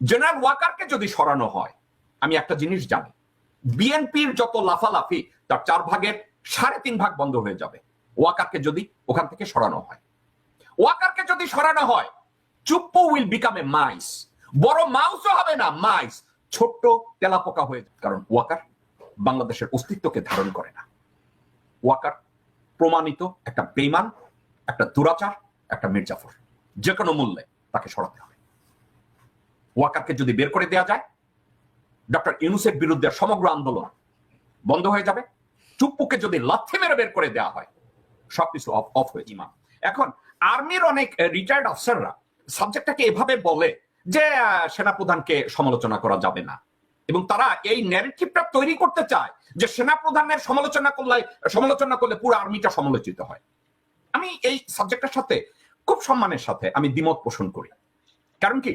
General ওয়াকারকে যদি সরানো হয়, আমি একটা জিনিস জানি, বিএনপির যত লাফালাফি, তার চার ভাগের সাড়ে তিন ভাগ বন্ধ হয়ে যাবে। ওয়াকারকে যদি ওখান থেকে সরানো হয়। ওয়াকারকে যদি সরানো হয়, Chuppu will become a mice বড় মাউসও হবে না মাইস ছোট্ট তেলাপোকা হয়ে কারণ ওয়াকার বাংলাদেশের অস্তিত্বকে ধারণ করে না। ওয়াকার প্রমাণিত একটা বেইমান একটা দুরাচার, একটা মির্জাফর। যে কোনো মূল্যে তাকে সরাতে হবে। ওয়াকারকে যদি বের করে দেওয়া যায়, ডক্টর ইউনুসের বিরুদ্ধে সমগ্র আন্দোলন বন্ধ হয়ে যাবে। চুপ্পুকে যদি লাথি মেরে বের করে দেওয়া হয়, সবকিছু অফ হয়ে ইমাম এখন আর্মির অনেক রিটায়ার্ড অফিসাররা সাবজেক্টটাকে এভাবে বলে যে সেনাপ্রধানকে সমালোচনা করা যাবে না। এবং তারা এই ন্যারেটিভটা তৈরি করতে চায় যে সেনাপ্রধানের সমালোচনা করলে সমালোচনা করলে পুরো আর্মিটা সমালোচিত হয়। আমি এই সাবজেক্টের সাথে খুব সম্মানের সাথে আমি দ্বিমত পোষণ করি। কারণ কি?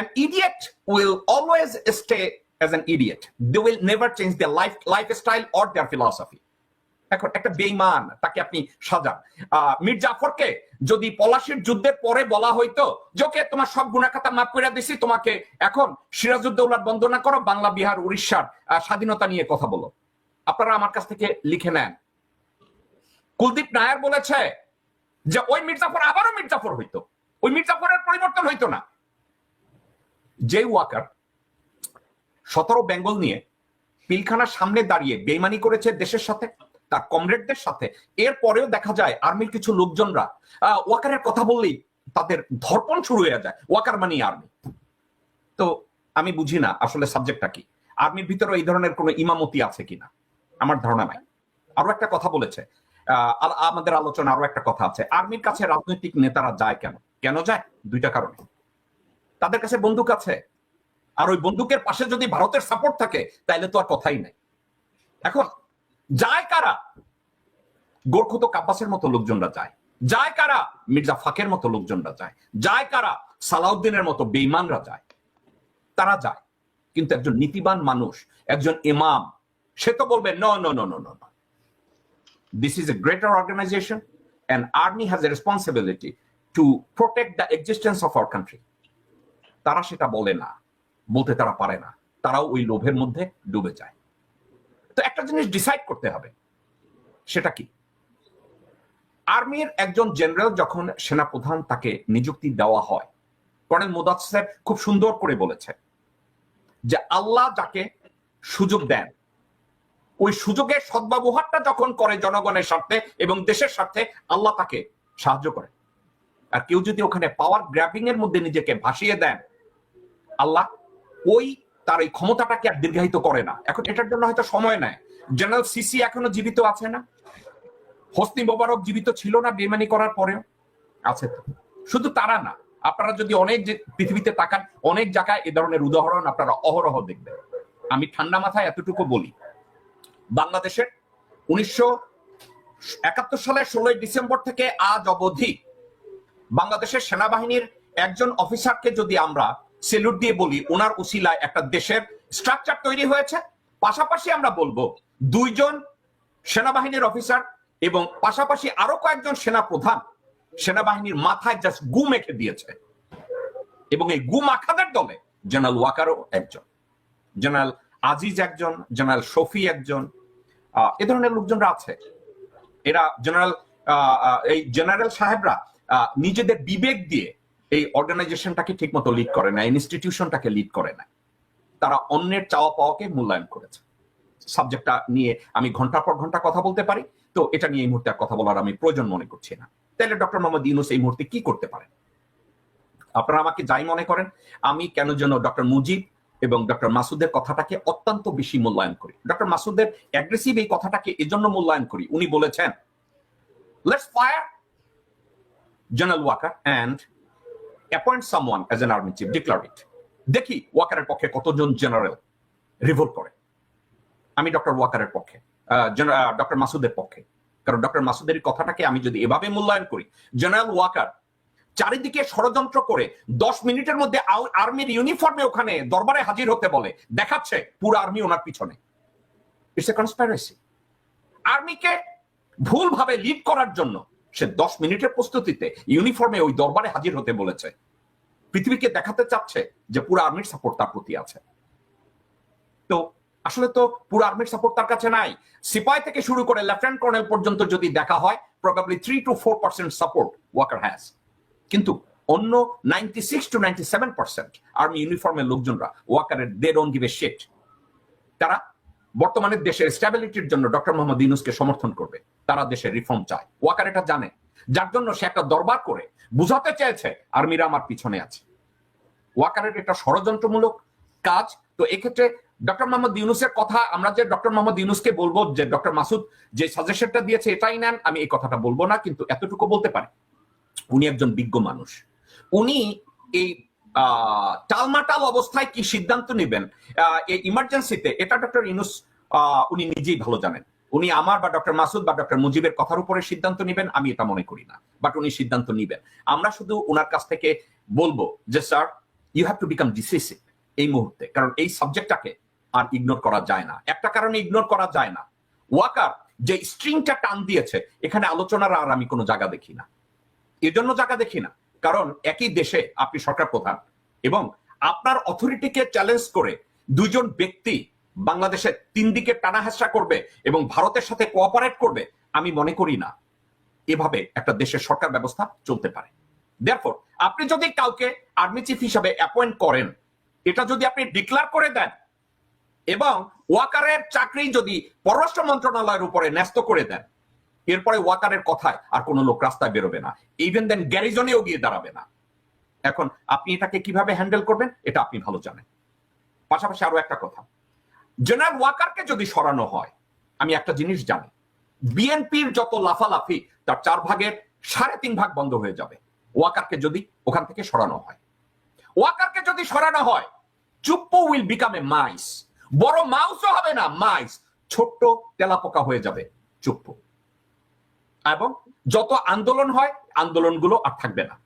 An idiot will always stay as an idiot. They will never change their life, lifestyle or their philosophy. এখন একটা বেইমান তাকে আপনি সাজান। মীর জাফরকে যদি পলাশির যুদ্ধের পরে বলা হইতো যোকে তোমার সব গুণাখাতা মাফ করে দিছি, তোমাকে এখন সিরাজউদ্দৌলার বন্দনা করো, বাংলা, বিহার, উড়িষ্যার স্বাধীনতা নিয়ে কথা বলো। আপনারা আমার কাছ থেকে লিখে নেন। কুলদীপ নায়ার বলেছে যে, ওই মির্জাফর আবারও মির্জাফর হইতো। ওই মির্জাফরের পরিবর্তন হইতো না। যে ওয়াকার সতেরো বেঙ্গল নিয়ে পিলখানার সামনে দাঁড়িয়ে বেইমানি করেছে দেশের সাথে, তার কমরেডদের সাথে। এরপরেও দেখা যায় আর্মির কিছু লোকজনরা ওয়াকারের কথা বললেই তাদের ধর্পণ শুরু হয়ে যায়, ওয়াকার মানি আর্মি তো আমি বুঝি না আসলে সাবজেক্টটা কি। আর্মির ভিতরে এই ধরনের কোনো ইমামতি আছে কিনা? আমার ধারণা নাই। আরও একটা কথা বলেছে আমাদের আলোচনা আরও একটা কথা আছে। আর্মির কাছে রাজনৈতিক নেতারা যায় কেন? কেন যায়? দুইটা কারণে। তাদের কাছে বন্দুক আছে। আর ওই বন্দুকের পাশে যদি ভারতের সাপোর্ট থাকে, তাইলে তো আর কথাই নাই। এখন, যায় কারা? গোরখুত কাব্বাসের মতো লোকজনরা যায়। যায় কারা? মির্জা ফাকের মতো লোকজনরা যায়। যায় কারা? সালাউদ্দিনের মতো বেইমানরা যায়। তারা যায়। কিন্তু একজন নীতিবান মানুষ, একজন ইমাম, সে তো বলবে ন ন ন ন no this is a greater organisation and army has a responsibility to protect the existence of our country তারা সেটা বলে না, বলতে তারা পারে না। তারাও ওই লোভের মধ্যে ডুবে যায়। তো একটা জিনিস ডিসাইড করতে হবে, সেটা কি? আর্মির একজন জেনারেল যখন সেনাপ্রধান তাকে নিযুক্তি দেওয়া হয়, কর্নেল মুদাসের খুব সুন্দর করে বলেছে যে আল্লাহ যাকে সুযোগ দেন, ওই সুযোগের সদ্ব্যবহারটা যখন করে জনগণের স্বার্থে এবং দেশের স্বার্থে, আল্লাহ তাকে সাহায্য করে। আর কেউ যদি ওখানে পাওয়ার গ্র্যাবিং এর মধ্যে নিজেকে ভাসিয়ে দেন আল্লাহ ওই তার এই ক্ষমতাটাকে আর দীর্ঘায়িত করে না। এখন এটার জন্য হয়তো সময় নেয় জেনারেল সিসি এখনও জীবিত আছে না? হোসনি মোবারক জীবিত ছিল না বেমানি করার পরেও? আছে শুধু তারা না। আপনারা যদি অনেক যে পৃথিবীতে তাকান, অনেক জায়গায় এ ধরনের উদাহরণ আপনারা অহরহ দেখবেন। আমি ঠান্ডা মাথায় এতটুকু বলি। বাংলাদেশের উনিশশো একাত্তর সালের ষোলোই ডিসেম্বর থেকে আজ অবধি বাংলাদেশের সেনাবাহিনীর একজন অফিসারকে যদি আমরা সেলুট দিয়ে বলি, ওনার উসিলায় একটা দেশের স্ট্রাকচার তৈরি হয়েছে। পাশাপাশি আমরা বলব, দুইজন সেনাবাহিনীর অফিসার এবং পাশাপাশি আরও কয়েকজন সেনা প্রধান সেনাবাহিনীর মাথায় জাস্ট গু মেখে দিয়েছে। এবং এই গু মাখাদের দলে জেনারেল ওয়াকারও একজন জেনারেল আজিজ একজন জেনারেল শফি একজন এ ধরনের লোকজনরা আছে। এরা জেনারেল এই জেনারেল সাহেবরা নিজেদের বিবেক দিয়ে এই অর্গানাইজেশনটাকে ঠিকমতো লিড করে না ইনস্টিটিউশনটাকে লিড করে না। তারা অন্যের চাওয়া পাওয়াকে মূল্যায়ন করেছে। সাবজেক্টটা নিয়ে আমি ঘণ্টার পর ঘণ্টা কথা বলতে পারি, তো এটা নিয়ে এই মুহূর্তে আর কথা বলার আমি প্রয়োজন মনে করছি না। তাহলে ডক্টর মোহাম্মদ ইউনুস এই মুহূর্তে কি করতে পারেন? আপনারা আমাকে যাই মনে করেন, আমি কেন যেন ডক্টর মুজিব এবং ডক্টর মাসুদের কথাটাকে অত্যন্ত বেশি মূল্যায়ন করি। ডক্টর মাসুদের অ্যাগ্রেসিভ এই কথাটাকে এজন্য মূল্যায়ন করি। উনি বলেছেন let's fire general Waker and appoint someone as an army chief declare it দেখি ওয়াকারের পক্ষে কতজন জেনারেল রিভোল্ট করে। আমি ডক্টর ওয়াকারের পক্ষে ডক্টর মাসুদের পক্ষে। কারণ ডক্টর মাসুদের কথাটাকে আমি যদি এভাবে মূল্যায়ন করি জেনারেল ওয়াকার চারিদিকে ষড়যন্ত্র করে দশ মিনিটের মধ্যে আর্মির ইউনিফর্মে ওখানে দরবারে হাজির হতে বলে, দেখাচ্ছে পুরো আর্মি ওনার পিছনে। ইটস এ কনস্পাইরেসি আর্মিকে ভুলভাবে লিড করার জন্য সে দশ মিনিটের প্রস্তুতিতে ইউনিফর্মে ওই দরবারে হাজির হতে বলেছে। পৃথিবীকে দেখাতে চাচ্ছে যে পুরো আর্মির সাপোর্ট তার প্রতি আছে। তো আসলে তো পুরো আর্মির সাপোর্ট তার কাছে নাই। সিপাই থেকে শুরু করে লেফটেন্যান্ট কর্নেল পর্যন্ত যদি দেখা হয় probably three two four percent support Waker has কিন্তু অন্য ninety six to ninety seven percent army ইউনিফর্মের লোকজনরা ওয়াকারের দে ডোন্ট গিভ এ শেট তারা বর্তমানে দেশের স্ট্যাবিলিটির জন্য ডক্টর মোহাম্মদ ইউনুসকে সমর্থন করবে। তারা দেশের রিফর্ম চায়। ওয়াকার এটা জানে। যার জন্য সে একটা দরবার করে বুঝাতে চেয়েছে আর্মিরা আমার পিছনে আছে। ওয়াকারের এটা ষড়যন্ত্রমূলক কাজ। তো এক্ষেত্রে ডক্টর মোহাম্মদ ইউনুসের কথা, আমরা যে ডক্টর মোহাম্মদ ইউনুসকে বলব, যে ডক্টর মাসুদ যে সাজেশনটা দিয়েছে, এটাই নেন, আমি এই কথাটা বলব না, কিন্তু এতটুকু বলতে পারি। উনি একজন বিজ্ঞ মানুষ। উনি এই টালমাটাল অবস্থায় কি সিদ্ধান্ত নেবেন এই ইমার্জেন্সিতে এটা ডক্টর ইউনুস উনি নিজেই ভালো জানেন। উনি আমার বা ডক্টর মাসুদ বা ডক্টর মুজিবের কথার উপরে সিদ্ধান্ত নেবেন, আমি এটা মনে করি না। বাট উনি সিদ্ধান্ত নিবেন। আমরা শুধু ওনার কাছ থেকে বলব যে sir you have to become decisive এই মুহূর্তে। কারণ এই সাবজেক্টটাকে আর ইগনোর করা যায় না। একটা কারণে ইগনোর করা যায় না। ওয়াকার যে স্ট্রিংটা টান দিয়েছে, এখানে আলোচনার আর আমি কোনো জায়গা দেখি না। এর জন্য জায়গা দেখি না। কারণ একই দেশে আপনি সরকার প্রধান এবং আপনার অথরিটিকে চ্যালেঞ্জ করে দুজন ব্যক্তি বাংলাদেশে তিন দিকে টানা হেসরা করবে এবং ভারতের সাথে কোঅপারেট করবে, আমি মনে করি না। এভাবে একটা দেশের সরকার ব্যবস্থা চলতে পারে। দেয়ারফর আপনি যদি কাউকে আর্মি চিফ হিসাবে অ্যাপয়েন্ট করেন, এটা যদি আপনি ডিক্লার করে দেন, এবং ওয়াকারের চাকরি যদি পররাষ্ট্র মন্ত্রণালয়ের উপরে ন্যস্ত করে দেন, এরপরে ওয়াকারের কথায় আর কোনো লোক রাস্তায় বেরোবে না। ইভেন দেন গ্যারিজনেও গিয়ে দাঁড়াবে না। এখন আপনি এটাকে কীভাবে হ্যান্ডেল করবেন, এটা আপনি ভালো জানেন। পাশাপাশি আরও একটা কথা। জেনারেল ওয়াকারকে যদি সরানো হয়, আমি একটা জিনিস জানি, বিএনপির যত লাফালাফি, তার চার ভাগের সাড়ে তিন ভাগ বন্ধ হয়ে যাবে। ওয়াকারকে যদি ওখান থেকে সরানো হয়। ওয়াকারকে যদি সরানো হয়, Chuppu will become a mice. বড় মাউসও হবে না, মাইস। ছোট্ট তেলাপোকা হয়ে যাবে চুপ্পু। এবং যত আন্দোলন হয়, আন্দোলনগুলো আর থাকবে না।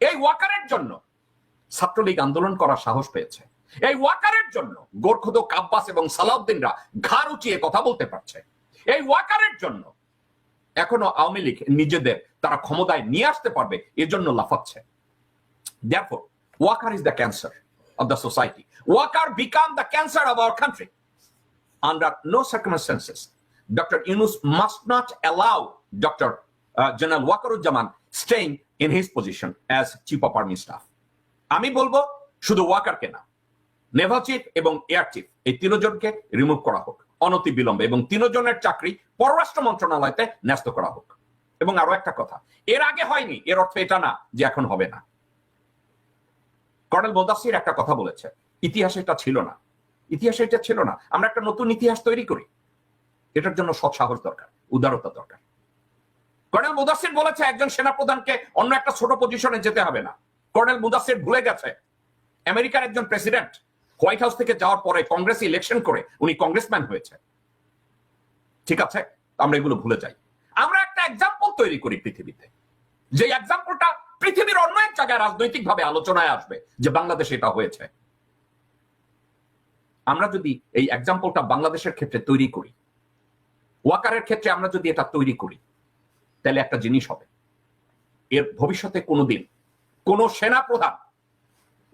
এই ওয়াকারের জন্য ছাত্রলীগ আন্দোলন করার সাহস পেয়েছে। এই ওয়াকারের জন্য গোর্খুদ কাব্বাস এবং সালাউদ্দিনরা ঘাড় উঠিয়ে কথা বলতে পারছে। এই ওয়াকারের জন্য এখনও আওয়ামী লীগ নিজেদের তারা ক্ষমতায় নিয়ে আসতে পারবে, এজন্য লাফাচ্ছে। Cancer country under no circumstances doctor must not allow doctor general Wakeruzzaman position as chief of আমি বলব শুধু ওয়াকার কেনা নেভাল চিফ এবং এয়ার চিফ, এই তিনজনকে রিমুভ করা হোক, অনতি বিলম্বে এবং তিনজনের চাকরি পররাষ্ট্র মন্ত্রণালয়তে ন্যস্ত করা হোক। এবং আরও একটা কথা, এর আগে হয়নি, এর অর্থ এটা না যে এখন হবে না। কর্নেল মোদাসির একটা কথা বলেছে, ইতিহাসে এটা ছিল না। ইতিহাসে এটা ছিল না, আমরা একটা নতুন ইতিহাস তৈরি করি। এটার জন্য সৎ সাহস দরকার, উদারতা দরকার। কর্নেল মুদাসির বলেছে, একজন সেনাপ্রধানকে অন্য একটা ছোট পজিশনে যেতে হবে না। কর্নেল মুদাসির ভুলে গেছে, আমেরিকার একজন প্রেসিডেন্ট হোয়াইট হাউস থেকে যাওয়ার পরে কংগ্রেস ইলেকশন করে উনি কংগ্রেসম্যান হয়েছে ঠিক আছে? আমরা এগুলো ভুলে যাই। আমরা একটা এক্সাম্পল তৈরি করি পৃথিবীতে। যে এক্সাম্পলটা পৃথিবীর অন্য এক জায়গায় রাজনৈতিক ভাবে আলোচনায় আসবে যে বাংলাদেশে এটা হয়েছে। আমরা যদি এই এক্সাম্পলটা বাংলাদেশের ক্ষেত্রে তৈরি করি, ওয়াকারের ক্ষেত্রে আমরা যদি এটা তৈরি করি, তাহলে একটা জিনিস হবে। এর ভবিষ্যতে কোনোদিন কোন সেনা প্রধান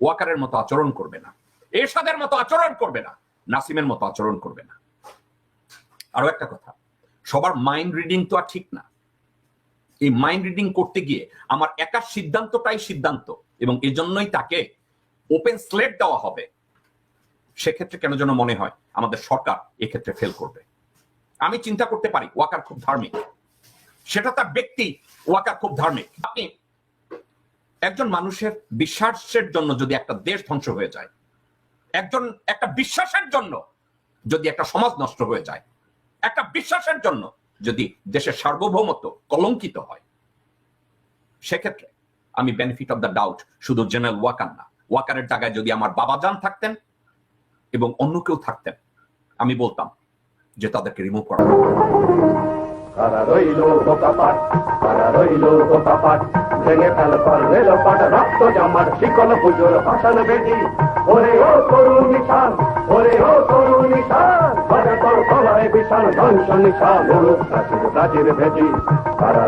ওয়াকারের মতো আচরণ করবে না। এরশাদের মতো আচরণ করবে না, নাসিমের মতো আচরণ করবে না। আরও একটা কথা, সবার মাইন্ড রিডিং তো আর ঠিক না। এই মাইন্ড রিডিং করতে গিয়ে আমার একার সিদ্ধান্তটাই সিদ্ধান্ত এবং এজন্যই তাকে ওপেন স্লেট দেওয়া হবে। সেক্ষেত্রে কেন যেন মনে হয় আমাদের সরকার এক্ষেত্রে ফেল করবে। আমি চিন্তা করতে পারি, ওয়াকার খুব ধার্মিক। সেটা তার ব্যক্তি, ওয়াকার খুব ধার্মিক। আপনি একজন মানুষের বিশ্বাসের জন্য যদি একটা দেশ ধ্বংস হয়ে যায় একজন, একটা বিশ্বাসের জন্য যদি একটা সমাজ নষ্ট হয়ে যায়, একটা বিশ্বাসের জন্য যদি দেশের সার্বভৌমত্ব কলঙ্কিত হয়, সেক্ষেত্রে আমি বেনিফিট অফ দ্য ডাউট শুধু জেনারেল ওয়াকার না ওয়াকারের জায়গায় যদি আমার বাবা যান থাকতেন এবং অন্য কেউ থাকতেন, আমি বলতাম যে তাদেরকে রিমুভ করা ভেঙে ফেল পাট রক্ত জামার শিকল, পুজোর ভাষণ বেদি ওরে ও তরুণ নিশান, ওরে ও তরুণ নিশান বাজা তোর গলায় বিশাল ধ্বংস নিশান প্রাচীর ভেদি কারা